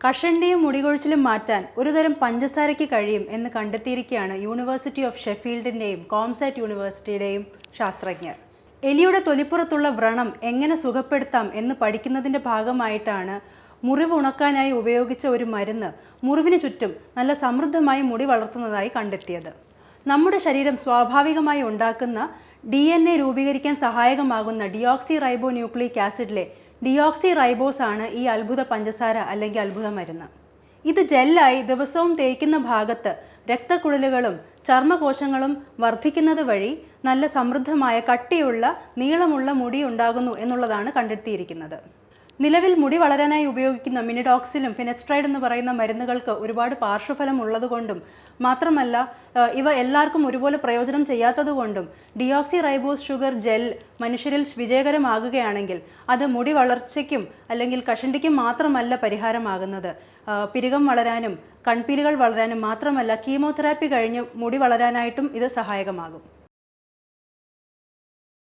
കഷണ്ടിയും മുടികൊഴിച്ചിലും മാറ്റാൻ ഒരുതരം പഞ്ചസാരയ്ക്ക് കഴിയും എന്ന് കണ്ടെത്തിയിരിക്കുകയാണ് യൂണിവേഴ്സിറ്റി ഓഫ് ഷെഫീൽഡിന്റെയും കോംസാറ്റ് യൂണിവേഴ്സിറ്റിയുടെയും ശാസ്ത്രജ്ഞർ. എലിയുടെ തൊലിപ്പുറത്തുള്ള വ്രണം എങ്ങനെ സുഖപ്പെടുത്താം എന്ന് പഠിക്കുന്നതിന്റെ ഭാഗമായിട്ടാണ് മുറിവ് ഉണക്കാനായി ഉപയോഗിച്ച ഒരു മരുന്ന് മുറിവിന് ചുറ്റും നല്ല സമൃദ്ധമായി മുടി വളർത്തുന്നതായി കണ്ടെത്തിയത്. നമ്മുടെ ശരീരം സ്വാഭാവികമായി ഉണ്ടാക്കുന്ന ഡി രൂപീകരിക്കാൻ സഹായകമാകുന്ന ഡിയോക്സി റൈബോ ന്യൂക്ലിക് ആസിഡിലെ ഡിയോക്സി റൈബോസ് ആണ് ഈ അത്ഭുത പഞ്ചസാര അല്ലെങ്കിൽ അത്ഭുത മരുന്ന്. ഇത് ജെല്ലായി ദിവസവും തേക്കുന്ന ഭാഗത്ത് രക്തക്കുഴലുകളും ചർമ്മകോശങ്ങളും വർദ്ധിക്കുന്നത് വഴി നല്ല സമൃദ്ധമായ കട്ടിയുള്ള നീളമുള്ള മുടി ഉണ്ടാകുന്നു എന്നുള്ളതാണ് കണ്ടെത്തിയിരിക്കുന്നത്. നിലവിൽ മുടി വളരാനായി ഉപയോഗിക്കുന്ന മിനിഡോക്സിലും ഫിനസ്ട്രൈഡ് എന്ന് പറയുന്ന മരുന്നുകൾക്ക് ഒരുപാട് പാർശ്വഫലം ഉള്ളതുകൊണ്ടും മാത്രമല്ല ഇവ എല്ലാവർക്കും ഒരുപോലെ പ്രയോജനം ചെയ്യാത്തതുകൊണ്ടും ഡിയോക്സി റൈബോസ് ഷുഗർ ജെൽ മനുഷ്യരിൽ വിജയകരമാകുകയാണെങ്കിൽ അത് മുടി വളർച്ചയ്ക്കും അല്ലെങ്കിൽ കഷണ്ടിക്കും മാത്രമല്ല പരിഹാരമാകുന്നത്. പിരികം വളരാനും കൺപീലുകൾ വളരാനും മാത്രമല്ല കീമോതെറാപ്പി കഴിഞ്ഞ് മുടി വളരാനായിട്ടും ഇത് സഹായകമാകും.